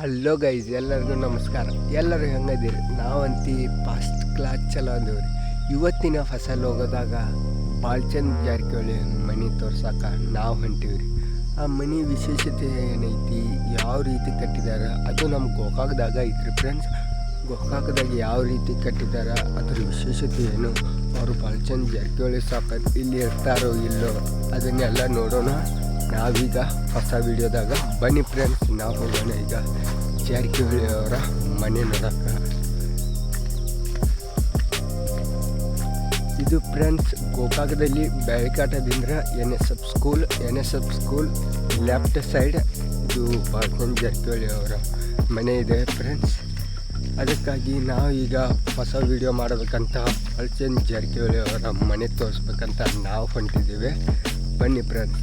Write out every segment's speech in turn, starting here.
Hello guys ಎಲ್ಲರಿಗೂ ನಮಸ್ಕಾರ. ಎಲ್ಲರೂ ಹೆಂಗದಿರಿ ನಾವಂತಿ ಫಸ್ಟ್ ಕ್ಲಾಸ್ ಚಲೋ ಅಂದೇವ್ರಿ. ಇವತ್ತಿನ ಫಸಲ್ ಹೋಗೋದಾಗ ಬಾಳ್ಚಂದ್ ಜಾರಕಿಹೊಳಿ ಮನೆ ತೋರ್ಸಕ್ಕ ನಾವು ಹೊಂಟೀವ್ರಿ. ಆ ಮನೆ ವಿಶೇಷತೆ ಏನೈತಿ? ಯಾವ ರೀತಿ ಕಟ್ಟಿದಾರ? ಅದು ನಮ್ಮ ಗೋಕಾಕದಾಗ ಐತ್ರಿ ಫ್ರೆಂಡ್ಸ್ ಗೋಕಾಕದಾಗ ಯಾವ ರೀತಿ ಕಟ್ಟಿದಾರ? ಅದ್ರ ವಿಶೇಷತೆ ಏನು? ಅವರು ಬಾಳ್ಚಂದ್ ಜಾರಕಿಹೊಳಿ ಸಾಕ ಇಲ್ಲಿ ಇರ್ತಾರೋ ಇಲ್ಲೋ? ಅದನ್ನೆಲ್ಲ ನೋಡೋಣ. ನಾವೀಗ ಹೊಸ ವಿಡಿಯೋದಾಗ ಬನ್ನಿ ಫ್ರೆಂಡ್ಸ್ ನಾವು ಹೋಗೋಣ ಈಗ ಜಾರಕಿಹೊಳಿ ಅವರ ಮನೆ ನೋಡಕ್ಕ. ಇದು ಫ್ರೆಂಡ್ಸ್ ಗೋಕಾಕದಲ್ಲಿ ಬೆಳಕಾಟದಿಂದ N S F school N S F school left side ಇದು ಪಾರ್ಕನ್ ಜಾರಕಿಹೊಳಿ ಅವರ ಮನೆ ಇದೆ ಫ್ರೆಂಡ್ಸ್ ಅದಕ್ಕಾಗಿ ನಾವು ಈಗ ಹೊಸ ವಿಡಿಯೋ ಮಾಡಬೇಕಂತ ಬಾಳ್ಚಂದ್ ಜಾರಕಿಹೊಳಿ ಅವರ ಮನೆ ತೋರಿಸ್ಬೇಕಂತ ನಾವು ಹೊಂಟಿದ್ದೀವಿ. ಬನ್ನಿ ಫ್ರೆಂಡ್ಸ್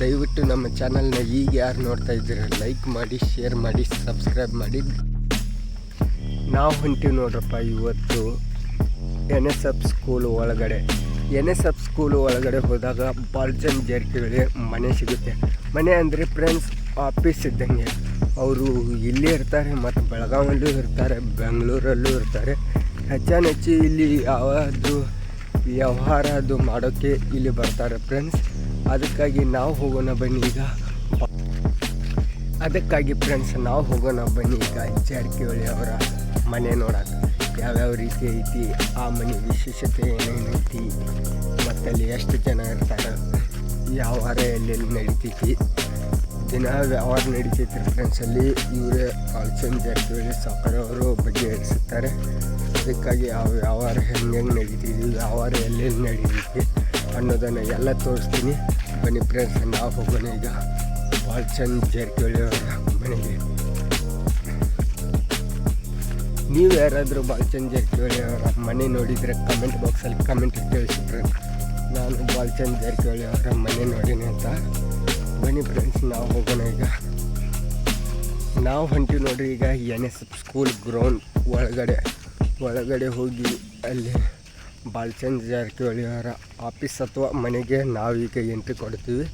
ದಯವಿಟ್ಟು ನಮ್ಮ ಚಾನಲ್ನ ಈಗ ಯಾರು ನೋಡ್ತಾ ಇದ್ದೀರ ಲೈಕ್ ಮಾಡಿ ಶೇರ್ ಮಾಡಿ ಸಬ್ಸ್ಕ್ರೈಬ್ ಮಾಡಿ. ನಾವು ಹೊಂಟೀವಿ ನೋಡ್ರಪ್ಪ ಇವತ್ತು ಎನ್ ಎಸ್ ಎಫ್ ಸ್ಕೂಲ್ ಒಳಗಡೆ. ಎನ್ ಎಸ್ ಎಫ್ ಸ್ಕೂಲ್ ಒಳಗಡೆ ಹೋದಾಗ ಬಾಲ್ಚಂದ್ ಜರ್ಕಿಗಳಿಗೆ ಮನೆ ಸಿಗುತ್ತೆ. ಮನೆ ಅಂದರೆ ಫ್ರೆಂಡ್ಸ್ ಆಫೀಸ್ ಇದ್ದಂಗೆ. ಅವರು ಇಲ್ಲಿ ಇರ್ತಾರೆ ಮತ್ತು ಬೆಳಗಾವಲ್ಲೂ ಇರ್ತಾರೆ, ಬೆಂಗಳೂರಲ್ಲೂ ಇರ್ತಾರೆ. ಹೆಚ್ಚಾನೆಚ್ಚು ಇಲ್ಲಿ ಯಾವುದು, ವ್ಯವಹಾರ ಅದು ಮಾಡೋಕ್ಕೆ ಇಲ್ಲಿ ಬರ್ತಾರೆ ಫ್ರೆಂಡ್ಸ್ ಅದಕ್ಕಾಗಿ ನಾವು ಹೋಗೋಣ ಬನ್ನಿ ಈಗ. ಅದಕ್ಕಾಗಿ ಫ್ರೆಂಡ್ಸ್ ನಾವು ಹೋಗೋಣ ಬನ್ನಿ ಈಗ ಜಾರಕಿಹೊಳಿ ಅವರ ಮನೆ ನೋಡೋಕೆ. ಯಾವ್ಯಾವ ರೀತಿ ಐತಿ, ಆ ಮನೆ ವಿಶೇಷತೆ ಏನೇನೈತಿ ಮತ್ತು ಅಲ್ಲಿ ಎಷ್ಟು ಜನ ಇರ್ತಾರೆ ವ್ಯವಹಾರ ಎಲ್ಲೆಲ್ಲಿ ನಡಿತೈತಿ. ದಿನ ವ್ಯವಹಾರ ನಡಿತೈತಿ ಫ್ರೆಂಡ್ಸಲ್ಲಿ ಇವರೇ ಬಾಲ್ಚಂದ್ ಜಾರಕಿಹೊಳಿ ಸಾಕರ್ ಬಗ್ಗೆ ಅದಕ್ಕಾಗಿ ಆ ವ್ಯವಹಾರ ಹೆಂಗೆ ಹೆಂಗೆ ನಡೀತಿದ್ವಿ ವ್ಯವಹಾರ ಎಲ್ಲೆಲ್ಲಿ ನಡೀತೈತಿ. ಅನ್ನೋದನ್ನು ಎಲ್ಲ ತೋರಿಸ್ತೀನಿ. ಬನ್ನಿ ಫ್ರೆಂಡ್ಸ್ ನಾವು ಹೋಗೋಣ ಈಗ. ಭಾಳ ಜಾರಕಿಹೊಳಿ ಅವರ ಮನೆಗೆ. ನೀವು ಯಾರಾದರೂ ಬಾಲ್ಚಂದ್ ಜಾರಕಿಹೊಳಿ ಅವರ ಮನೆ ನೋಡಿದರೆ ಕಮೆಂಟ್ ಬಾಕ್ಸಲ್ಲಿ ಕಮೆಂಟ್ ತಿಳಿಸಿ ಫ್ರೆಂಡ್ಸ್ ನಾನು ಬಾಲ್ಚಂದ್ ಜಾರಕಿಹೊಳಿ ಅವರ ಮನೆ ನೋಡೀನಿ ಅಂತ. ಬನ್ನಿ ಫ್ರೆಂಡ್ಸ್ ನಾವು ಹೋಗೋಣ ಈಗ. ನಾವು ಹೊಂಟೀವಿ ನೋಡ್ರಿ ಈಗ ಎನ್ ಎಸ್ ಸ್ಕೂಲ್ ಗ್ರೌಂಡ್ ಒಳಗಡೆ. ಒಳಗಡೆ ಹೋಗಿ ಅಲ್ಲಿ ಬಾಲ್ಚಂದ್ ಜಾರಕಿಹೊಳಿ ಅವರ. ಆಫೀಸ್ ಅಥವಾ ಮನೆಗೆ ನಾವೀಗ ಎಂಟ್ರಿ ಕೊಡ್ತೀವಿ.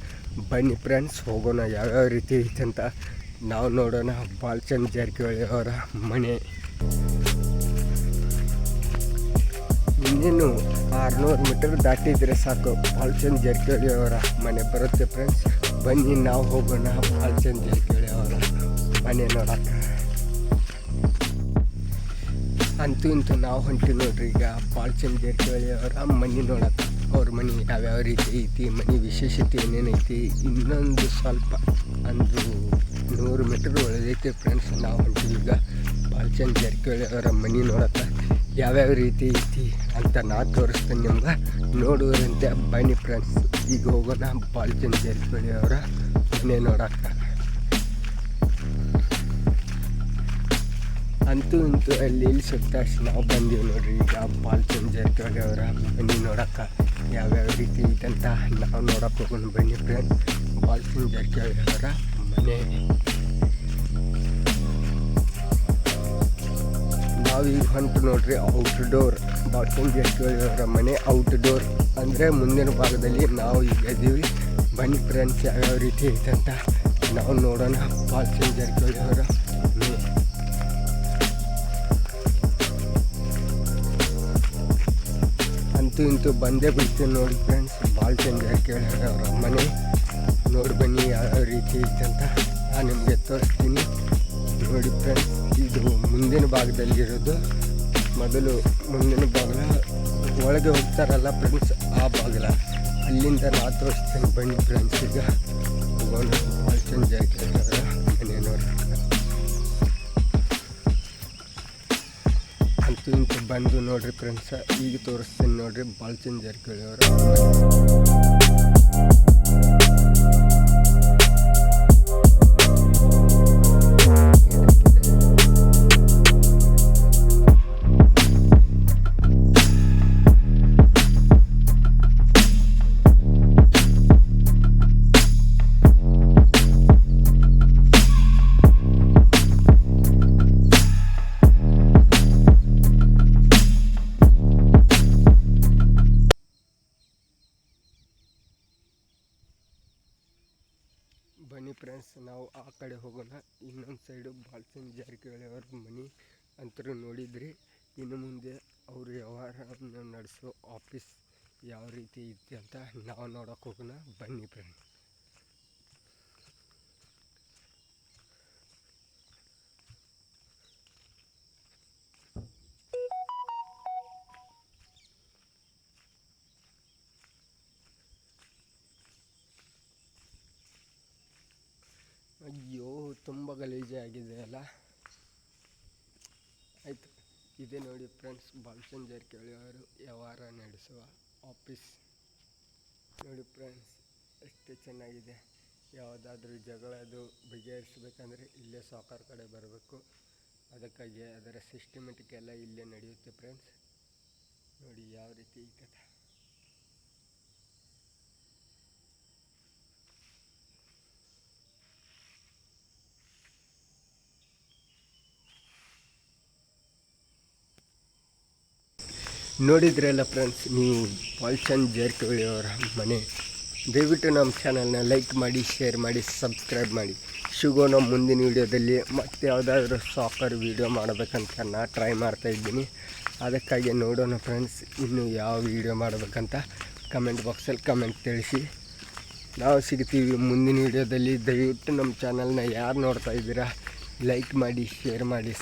ಬನ್ನಿ ಫ್ರೆಂಡ್ಸ್ ಹೋಗೋಣ ಯಾವ್ಯಾವ ರೀತಿ ಐತೆ ಅಂತ ನಾವು ನೋಡೋಣ. ಬಾಲ್ಚಂದ್ ಜಾರಕಿಹೊಳಿ ಅವರ ಮನೆ. ಇನ್ನೇನು ಆರುನೂರು ಮೀಟರ್ ದಾಟಿದರೆ ಸಾಕು. ಬಾಲ್ಚಂದ್ ಜಾರಕಿಹೊಳಿ ಅವರ ಮನೆ ಬರುತ್ತೆ ಫ್ರೆಂಡ್ಸ್ ಬನ್ನಿ ನಾವು ಹೋಗೋಣ. ಬಾಲ್ಚಂದ್ ಜಾರಕಿಹೊಳಿ ಅವರ ಮನೆ ನೋಡಕ್ಕೆ ಅಂತೂ ಇಂತೂ ನಾವು ಹೊಂಟಿವಿ ನೋಡ್ರಿ. ಈಗ ಪಾಲ್ಚನ್ ಜಾರಕಿಹೊಳಿ ಅವ್ರ ಮನೆ ನೋಡಕ್ಕೆ ಅವ್ರ ಮನೆ ಯಾವ್ಯಾವ ರೀತಿ ಐತಿ, ಮನೆ ವಿಶೇಷತೆ ಏನೇನೈತಿ ಇನ್ನೊಂದು ಸ್ವಲ್ಪ ಅಂದು ನೂರು ಮೀಟರ್ ಒಳಗೈತಿ ಫ್ರೆಂಡ್ಸ್ ನಾವು ಹೊಂಟಿವಿ. ಈಗ ಪಾಲ್ಚನ್ ಜಾರಕಿಹೊಳಿ ಅವರ ಮನೆ ನೋಡಕ್ಕೆ ಯಾವ್ಯಾವ ರೀತಿ ಐತಿ ಅಂತ ನಾ ತೋರಿಸ್ತೀನಿ ನಿಮ್ಗೆ. ನೋಡುವಂತೆ ಬನ್ನಿ ಫ್ರೆಂಡ್ಸ್ ಈಗ ಹೋಗೋಣ ಪಾಲ್ಚನ್ ಜಾರಕಿಹೊಳಿ ಅವರ ಮನೆ ನೋಡಕ್ಕೆ ಅಂತೂ ಇಂತೂ ಅಲ್ಲಿ ಇಲ್ಲಿ ಸುತ್ತಾಡಿಸಿ ನಾವು ಬಂದೀವಿ ನೋಡ್ರಿ, ಈಗ ಬಾಲ್ಚಂದ್ ಜಾರಕಿಹೊಳಿ ಅವರ ಬನ್ನಿ ನೋಡಕ್ಕೆ? ಯಾವ್ಯಾವ ರೀತಿ ಇದಂತ ನಾವು ನೋಡಕ್ಕೆ ಹೋಗೋಣ ಬನ್ನಿ ಫ್ರೆಂಡ್ ಬಾಲ್ಚಂದ್ ಜಾರಕಿಹೊಳಿ ಅವರ ಮನೆ. ನಾವೀಗ ಹೊಂಟು ನೋಡ್ರಿ ಔಟ್ ಡೋರ್ ಬಾಲ್ಚಂದ್ ಜಾರಕಿಹೊಳಿ ಅವರ ಮನೆ ಔಟ್ ಡೋರ್ ಅಂದರೆ ಮುಂದಿನ ಭಾಗದಲ್ಲಿ ನಾವು ಈಗ ಇದ್ದೀವಿ. ಬನ್ನಿ ಫ್ರೆಂಡ್ಸ್ ಯಾವ್ಯಾವ ರೀತಿ ಐತಂತ ನಾವು ನೋಡೋಣ. ಬಾಲ್ಚಂದ್ ಜಾರಕಿಹೊಳಿ ಅವರ ಅಂತೂ ಇಂತೂ ಬಂದೇ ಬಿಡ್ತೀನಿ ನೋಡಿ ಫ್ರೆಂಡ್ಸ್ ಭಾಳ ಚಂದ ಕೇಳಿದ್ರೆ ಅವ್ರ ಮನೆ ನೋಡಿ ಬನ್ನಿ ಯಾವ ರೀತಿ ಐತೆ ಅಂತ. ನಾನು ನಿಮಗೆ ತೋರಿಸ್ತೀನಿ. ನೋಡಿ ಫ್ರೆಂಡ್ಸ್ ಇದು ಮುಂದಿನ ಭಾಗದಲ್ಲಿರೋದು. ಮೊದಲು ಮುಂದಿನ ಬಾಗಿಲ ಒಳಗೆ ಹೋಗ್ತಾರಲ್ಲ ಫ್ರೆಂಡ್ಸ್ ಆ ಬಾಗಿಲ ಅಲ್ಲಿಂದ ನಾ ತೋರಿಸ್ತೀನಿ ಬನ್ನಿ ಫ್ರೆಂಡ್ಸ್ ಈಗ. ಭಾಳ ಚಂದ ಜಾರಕಿಹೊಳಿ ಅಂತೂ ಇಂತು ಬಂದು ನೋಡ್ರಿ ಫ್ರೆಂಡ್ಸ ಈಗ ತೋರಿಸ್ತೀನಿ ನೋಡ್ರಿ ಜಾರಕಿಹೊಳಿ ಅವರು ನಾವು ಆ ಕಡೆ ಹೋಗೋಣ. ಇನ್ನೊಂದು ಸೈಡು ಬಾಲ್ಚಂದ್ ಜಾರಕಿಹೊಳಿ ಅವ್ರ ಮನೆ ಅಂತರೂ ನೋಡಿದ್ರಿ. ಇನ್ನು ಮುಂದೆ ಅವ್ರ ವ್ಯವಹಾರವನ್ನು ನಡೆಸೋ ಆಫೀಸ್ ಯಾವ ರೀತಿ ಐತಿ ಅಂತ ನಾವು ನೋಡೋಕೆ ಹೋಗೋಣ. ಬನ್ನಿ ಫ್ರೆಂಡ್ ತುಂಬ ಗಲೀಜಾಗಿದೆ ಅಲ್ಲ? ಆಯಿತು. ಇದೆ ನೋಡಿ ಫ್ರೆಂಡ್ಸ್ ಬಾಲ್ಸನ್ ಜಾರಕಿಹೊಳಿ ಅವರು ವ್ಯವಹಾರ ನಡೆಸುವ ಆಫೀಸ್ ನೋಡಿ ಫ್ರೆಂಡ್ಸ್ ಎಷ್ಟು ಚೆನ್ನಾಗಿದೆ. ಯಾವುದಾದ್ರೂ ಜಗಳದು ಬಗೆಹರಿಸ್ಬೇಕಂದ್ರೆ ಇಲ್ಲೇ ಸಾಕರ್ ಕಡೆ ಬರಬೇಕು. ಅದಕ್ಕಾಗಿ ಅದರ ಸಿಸ್ಟಮೆಟಿಕ್ ಎಲ್ಲ ಇಲ್ಲೇ ನಡೆಯುತ್ತೆ ಫ್ರೆಂಡ್ಸ್ ನೋಡಿ ಯಾವ ರೀತಿ ಈ ಕಥೆ. ನೋಡಿದ್ರಲ್ಲ ಫ್ರೆಂಡ್ಸ್ ನೀವು ಪಾಲ್ಚಂದ್ ಜಾರಕಿಹೊಳಿ ಅವರ ಮನೆ. ದಯವಿಟ್ಟು ನಮ್ಮ ಚಾನಲ್ನ ಲೈಕ್ ಮಾಡಿ ಶೇರ್ ಮಾಡಿ ಸಬ್ಸ್ಕ್ರೈಬ್ ಮಾಡಿ. ಶುಗೋ ನಮ್ಮ ಮುಂದಿನ ವೀಡಿಯೋದಲ್ಲಿ ಮತ್ತೆ ಯಾವುದಾದ್ರೂ ಸಾಕರ್ ವೀಡಿಯೋ ಮಾಡಬೇಕಂತ ನಾನು ಟ್ರೈ ಮಾಡ್ತಾ ಇದ್ದೀನಿ. ಅದಕ್ಕಾಗಿ ನೋಡೋಣ ಫ್ರೆಂಡ್ಸ್ ಇನ್ನು ಯಾವ ವೀಡಿಯೋ ಮಾಡಬೇಕಂತ ಕಮೆಂಟ್ ಬಾಕ್ಸಲ್ಲಿ ಕಮೆಂಟ್ ತಿಳಿಸಿ. ನಾವು ಸಿಗ್ತೀವಿ ಮುಂದಿನ ವೀಡಿಯೋದಲ್ಲಿ. ದಯವಿಟ್ಟು ನಮ್ಮ ಚಾನಲ್ನ ಯಾರು ನೋಡ್ತಾ ಇದ್ದೀರಾ ಲೈಕ್ ಮಾಡಿ ಶೇರ್ ಮಾಡಿ